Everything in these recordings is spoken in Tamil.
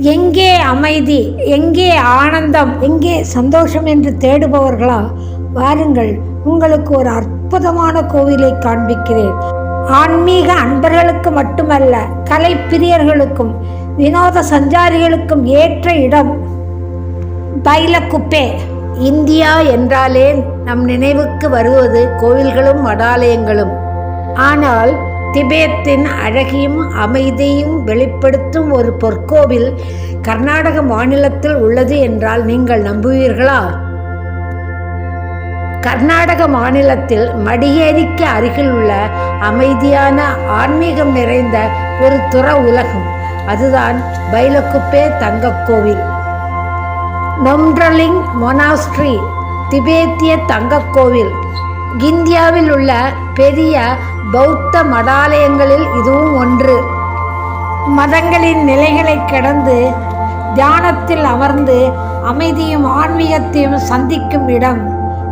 எங்கே அமைதி எங்கே ஆனந்தம் எங்கே சந்தோஷம் என்று தேடுபவர்களா வாருங்கள் உங்களுக்கு ஒரு அற்புதமான கோவிலை காண்பிக்கிறேன். ஆன்மீக அன்பர்களுக்கு மட்டுமல்ல கலை பிரியர்களுக்கும் வினோத சஞ்சாரிகளுக்கும் ஏற்ற இடம் பைலக்குப்பே இந்தியா என்றாலே நம் நினைவுக்கு வருவது கோவில்களும் மடாலயங்களும். ஆனால் திபேத்தின் அழகையும் அமைதியும் வெளிப்படுத்தும் ஒரு பொற்கோவில் கர்நாடக மாநிலத்தில் உள்ளது என்றால் நீங்கள் நம்புவீர்களா? கர்நாடக மாநிலத்தில் மடியேரிக்கு அருகில் உள்ள அமைதியான ஆன்மீகம் நிறைந்த ஒரு துற உலகம். அதுதான் பைலக்குப்பே தங்கக்கோவில் நொம்ட்ரலிங் மொனாஸ்ட்ரி திபேத்திய தங்கக்கோவில் இந்தியாவில் உள்ள பெரிய பௌத்த மடாலயங்களில் இதுவும் ஒன்று. மதங்களின் நிலைகளை கடந்து தியானத்தில் அமர்ந்து அமைதியும் ஆன்மீகத்தையும் சந்திக்கும் இடம்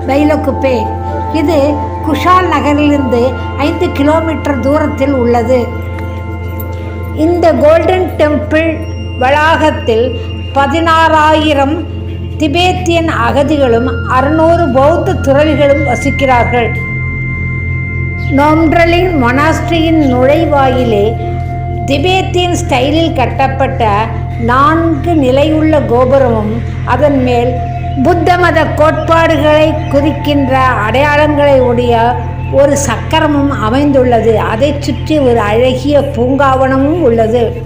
பைலகுப்பே. இது குஷால் நகரிலிருந்து ஐந்து கிலோமீட்டர் தூரத்தில் உள்ளது. இந்த கோல்டன் டெம்பிள் வளாகத்தில் பதினாறாயிரம் திபேத்தியன் அகதிகளும் அறுநூறு பௌத்த துறவிகளும் வசிக்கிறார்கள். நோம்ட்ரலின் மொனாஸ்ட்ரியின் நுழைவாயிலே திபேத்தியன் ஸ்டைலில் கட்டப்பட்ட நான்கு நிலையுள்ள கோபுரமும் அதன் மேல் புத்த மத கோட்பாடுகளை குறிக்கின்ற அடையாளங்களை உடைய ஒரு சக்கரமும் அமைந்துள்ளது. அதைச் சுற்றி ஒரு அழகிய பூங்காவனமும் உள்ளது.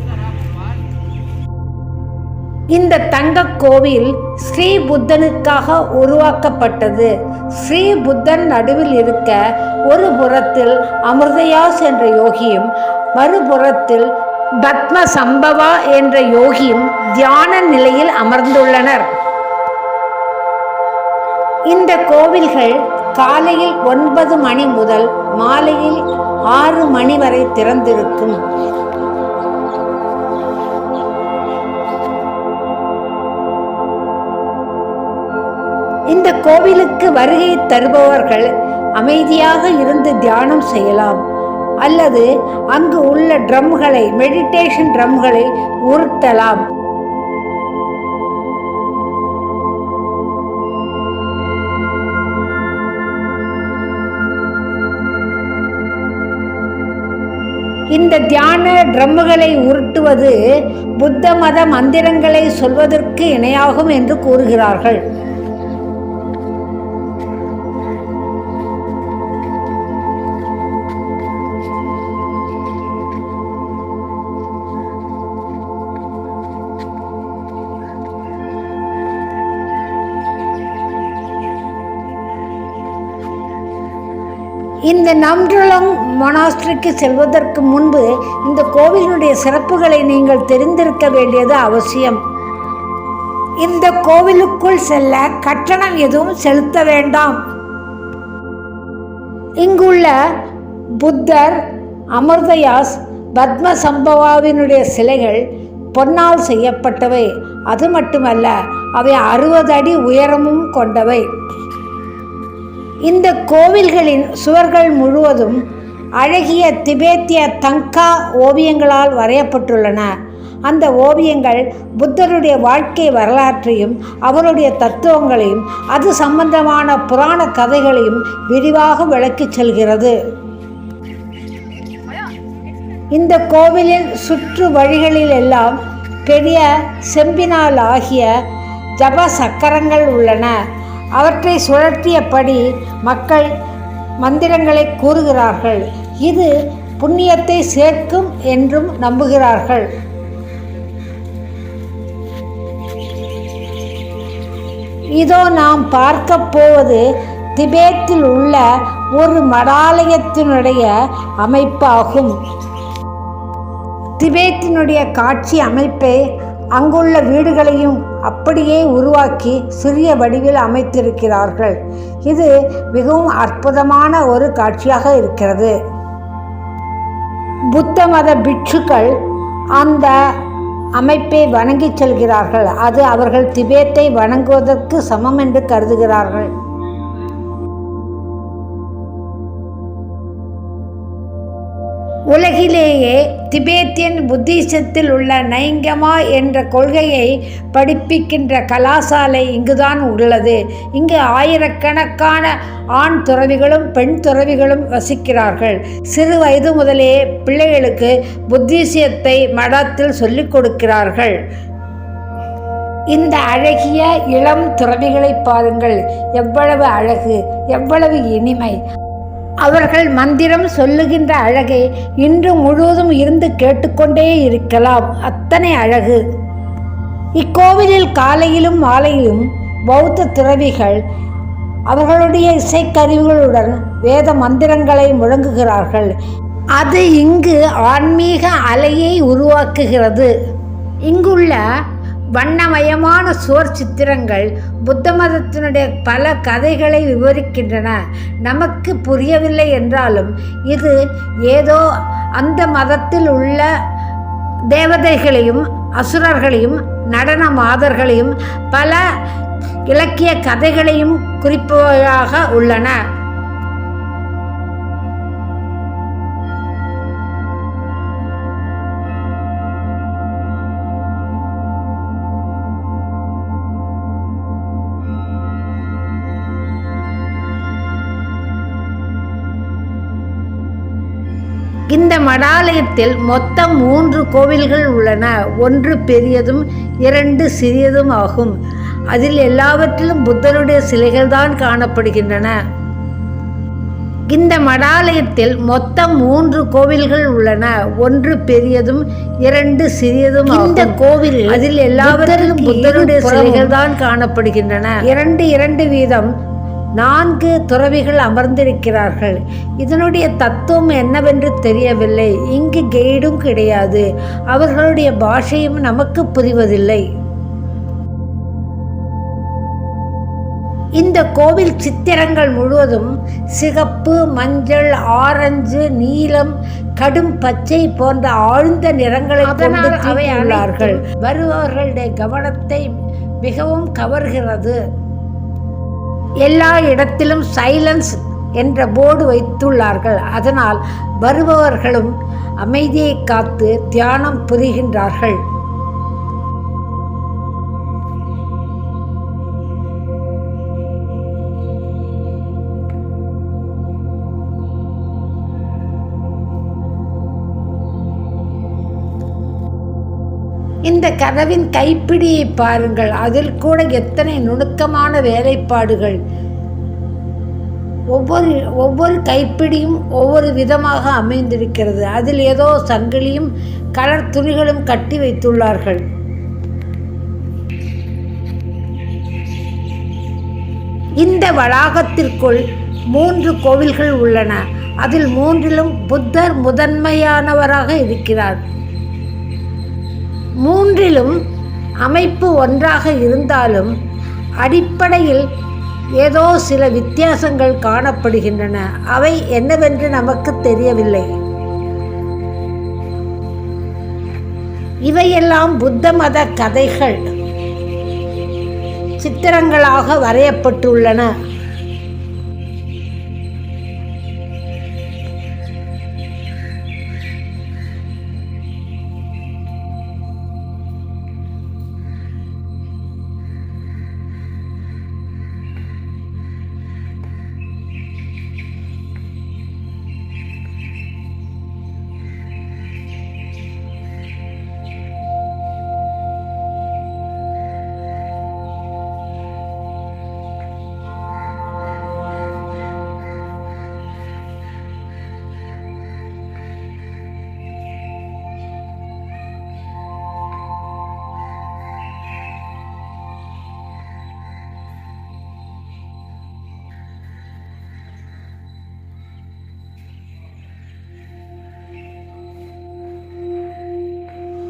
இந்த தங்கக் கோவில் ஸ்ரீ புத்தனுக்காக உருவாக்கப்பட்டது. ஸ்ரீ புத்தன் நடுவில் இருக்க ஒரு புறத்தில் அமிர்தயாஸ் என்ற யோகியும் மறுபுறத்தில் பத்ம சம்பவா என்ற யோகியும் தியான நிலையில் அமர்ந்துள்ளனர். இந்த கோவில்கள் காலையில் ஒன்பது மணி முதல் மாலையில் ஆறு மணி வரை திறந்திருக்கும். கோவிலுக்கு வருகை தருபவர்கள் அமைதியாக இருந்து தியானம் செய்யலாம். அல்லது அங்கு உள்ள ட்ரம்களை மெடிடேஷன் ட்ரம்களை உருட்டலாம். இந்த தியான ட்ரம்முகளை உருட்டுவது புத்த மத மந்திரங்களை சொல்வதற்கு இணையாகும் என்று கூறுகிறார்கள். இந்த நம்ட்ரலம் மொனாஸ்ட்ரிக்கு செல்வதற்கு முன்பு இந்த கோவிலினுடைய சிறப்புகளை நீங்கள் தெரிந்திருக்க வேண்டியது அவசியம். இந்த கோவிலுக்குள் செல்ல கட்டணம் எதுவும் செலுத்த வேண்டாம். இங்குள்ள புத்தர் அமிர்தயாஸ் பத்ம சம்பவாவினுடைய சிலைகள் பொன்னால் செய்யப்பட்டவை. அது மட்டுமல்ல அவை அறுபது அடி உயரமும் கொண்டவை. இந்த கோவில்களின் சுவர்கள் முழுவதும் அழகிய திபேத்திய தங்கா ஓவியங்களால் வரையப்பட்டுள்ளன. அந்த ஓவியங்கள் புத்தருடைய வாழ்க்கை வரலாற்றையும் அவருடைய தத்துவங்களையும் அது சம்பந்தமான புராண கதைகளையும் விரிவாக விளக்கிச் செல்கிறது. இந்த கோவிலின் சுற்று வழிகளில் எல்லாம் பெரிய செம்பினால் ஆகிய ஜப சக்கரங்கள் உள்ளன. அவற்றை சுழற்றியபடி மக்கள் மந்திரங்களை கூறுகிறார்கள். இது புண்ணியத்தை சேர்க்கும் என்றும் நம்புகிறார்கள். இதோ நாம் பார்க்க போவது திபேத்தில் உள்ள ஒரு மடாலயத்தினுடைய அமைப்பாகும். திபேத்தினுடைய காட்சி அமைப்பை அங்குள்ள வீடுகளையும் அப்படியே உருவாக்கி சிறிய வடிவில் அமைத்திருக்கிறார்கள். இது மிகவும் அற்புதமான ஒரு காட்சியாக இருக்கிறது. புத்த மத பிட்சுக்கள் அந்த அமைப்பை வணங்கி செல்கிறார்கள். அது அவர்கள் திபேத்தை வணங்குவதற்கு சமம் என்று கருதுகிறார்கள். உலகிலேயே திபேத்தியன் புத்திசத்தில் உள்ள நைங்கமா என்ற கொள்கையை படிப்பிக்கின்ற கலாசாலை இங்குதான் உள்ளது. இங்கு ஆயிரக்கணக்கான ஆண் துறவிகளும் பெண் துறவிகளும் வசிக்கிறார்கள். சிறு வயது முதலே பிள்ளைகளுக்கு புத்திசியத்தை மடத்தில் சொல்லிக் கொடுக்கிறார்கள். இந்த அழகிய இளம் துறவிகளை பாருங்கள். எவ்வளவு அழகு எவ்வளவு இனிமை. அவர்கள் மந்திரம் சொல்லுகின்ற அழகை இன்று முழுவதும் இருந்து கேட்டுக்கொண்டே இருக்கலாம். அத்தனை அழகு. இக்கோவிலில் காலையிலும் மாலையிலும் பௌத்த துறவிகள் அவர்களுடைய இசைக்கருவிகளுடன் வேத மந்திரங்களை முழங்குகிறார்கள். அது இங்கு ஆன்மீக அலையை உருவாக்குகிறது. இங்குள்ள வண்ணமயமான சுவர் சித்திரங்கள் புத்த மதத்தினுடைய பல கதைகளை விவரிக்கின்றன. நமக்கு புரியவில்லை என்றாலும் இது ஏதோ அந்த மதத்தில் உள்ள தேவதைகளையும் அசுரர்களையும் நடன மாதர்களையும் பல இலக்கிய கதைகளையும் குறிப்பவையாக உள்ளன. இந்த மடாலயத்தில் மொத்தம் மூன்று கோவில்கள் உள்ளன. ஒன்று பெரியதும் இரண்டு சிறியதும் ஆகும். அதில் எல்லாவற்றிலும் புத்தருடைய சிலைகள் தான் காணப்படுகின்றன. இந்த மடாலயத்தில் மொத்தம் மூன்று கோவில்கள் உள்ளன. ஒன்று பெரியதும் இரண்டு சிறியதும் இந்த கோவில் அதில் எல்லாவற்றிலும் புத்தருடைய சிலைகள் தான் காணப்படுகின்றன. இரண்டு இரண்டு வீதம் நான்கு துறவிகள் அமர்ந்திருக்கிறார்கள். இதனுடைய தத்துவம் என்னவென்று தெரியவில்லை. இங்கு கைடும் கிடையாது. அவர்களுடைய பாஷையும் நமக்கு புரிவதில்லை. இந்த கோவில் சித்திரங்கள் முழுவதும் சிகப்பு மஞ்சள் ஆரஞ்சு நீலம் கடும் பச்சை போன்ற ஆழ்ந்த நிறங்களை கொண்டு வருபவர்களுடைய கவனத்தை மிகவும் கவர்கிறது. எல்லா இடத்திலும் சைலன்ஸ் என்ற போர்டு வைத்துள்ளார்கள். அதனால் வருபவர்களும் அமைதியை காத்து தியானம் புரிகின்றார்கள். இந்த கதவின் கைப்பிடியை பாருங்கள். அதில் கூட எத்தனை நுணுக்கமான வேலைப்பாடுகள். ஒவ்வொரு ஒவ்வொரு கைப்பிடியும் ஒவ்வொரு விதமாக அமைந்திருக்கிறது. அதில் ஏதோ சங்கிலியும் கலர் துணிகளும் கட்டி வைத்துள்ளார்கள். இந்த வளாகத்திற்குள் மூன்று கோவில்கள் உள்ளன. அதில் மூன்றிலும் புத்தர் முதன்மையானவராக இருக்கிறார். மூன்றிலும் அமைப்பு ஒன்றாக இருந்தாலும் அடிப்படையில் ஏதோ சில வித்தியாசங்கள் காணப்படுகின்றன. அவை என்னவென்று நமக்கு தெரியவில்லை. இவையெல்லாம் புத்த மத கதைகள். சித்திரங்களாக வரையப்பட்டுள்ளன.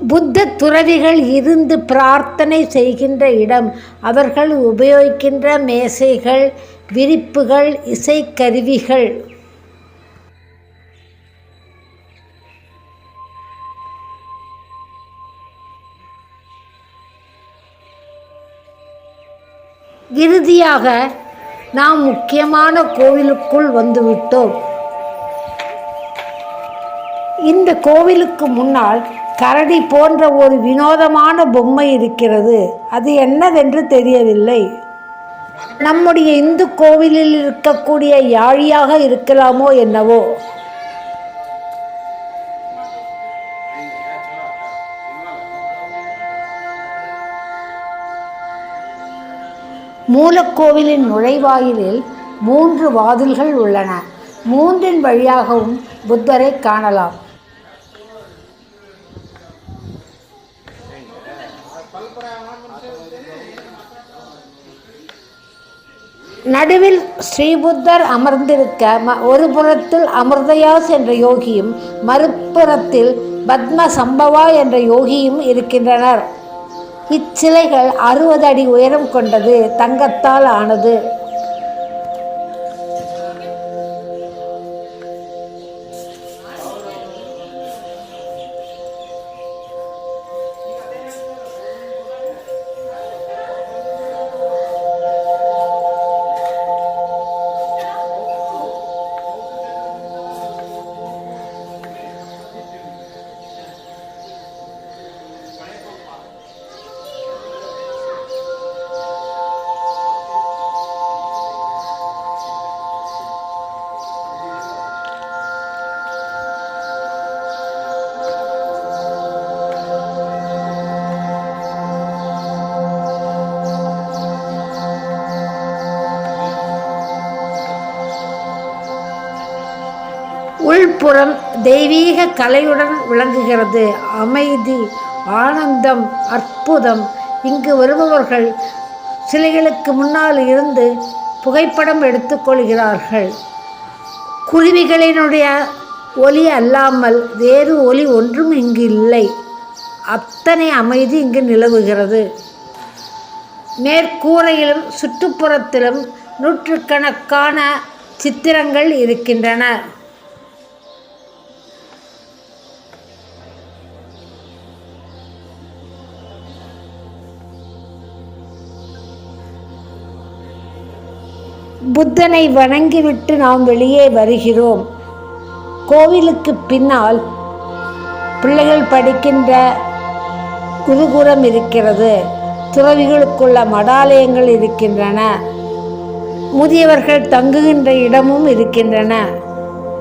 புத்த துறவிகள் இருந்து பிரார்த்தனை செய்கின்ற இடம். அவர்கள் உபயோகிக்கின்ற மேசைகள் விரிப்புகள் இசைக்கருவிகள். இறுதியாக நாம் முக்கியமான கோவிலுக்குள் வந்துவிட்டோம். இந்த கோவிலுக்கு முன்னால் கரடி போன்ற ஒரு வினோதமான பொம்மை இருக்கிறது. அது என்னவென்று தெரியவில்லை. நம்முடைய இந்து கோவிலில் இருக்கக்கூடிய யாழியாக இருக்கலாமோ என்னவோ? மூலக்கோவிலின் நுழைவாயிலில் மூன்று வாதில்கள் உள்ளன. மூன்றின் வழியாகவும் புத்தரை காணலாம். நடுவில் ஸ்ரீபுத்தர் அமர்ந்திருக்க ம- ஒரு புறத்தில் அமிர்தயாஸ் என்ற யோகியும் மறுபுறத்தில் பத்ம சம்பவா என்ற யோகியும் இருக்கின்றனர். இச்சிலைகள் அறுபது அடி உயரம் கொண்டது தங்கத்தால் ஆனது. உள்புறம் தெய்வீக கலையுடன் விளங்குகிறது. அமைதி ஆனந்தம் அற்புதம். இங்கு வருபவர்கள் சிலைகளுக்கு முன்னால் இருந்து புகைப்படம் எடுத்துக்கொள்கிறார்கள் குருவிகளினுடைய ஒலி அல்லாமல் வேறு ஒலி ஒன்றும் இங்கு இல்லை. அத்தனை அமைதி இங்கு நிலவுகிறது. மேற்கூரையிலும் சுற்றுப்புறத்திலும் நூற்றுக்கணக்கான சித்திரங்கள் இருக்கின்றன. புத்தனை வணங்கிவிட்டு நாம் வெளியே வருகிறோம். கோவிலுக்கு பின்னால் பிள்ளைகள் படிக்கின்ற குருகுரம் இருக்கிறது. துறவிகளுக்குள்ள மடாலயங்கள் இருக்கின்றன. முதியவர்கள் தங்குகின்ற இடமும் இருக்கின்றன.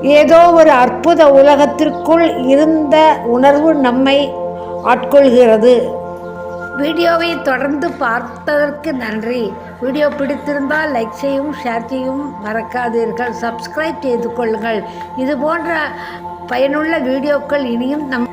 ஏதோ ஒரு அற்புத உலகத்திற்குள் இருந்த உணர்வு நம்மை ஆட்கொள்கிறது. வீடியோவை தொடர்ந்து பார்த்ததற்கு நன்றி. வீடியோ பிடித்திருந்தால் லைக் செய்யவும் ஷேர் செய்யவும் மறக்காதீர்கள். சப்ஸ்கிரைப் செய்து கொள்ளுங்கள். இது போன்ற பயனுள்ள வீடியோக்கள் இனியும் நம்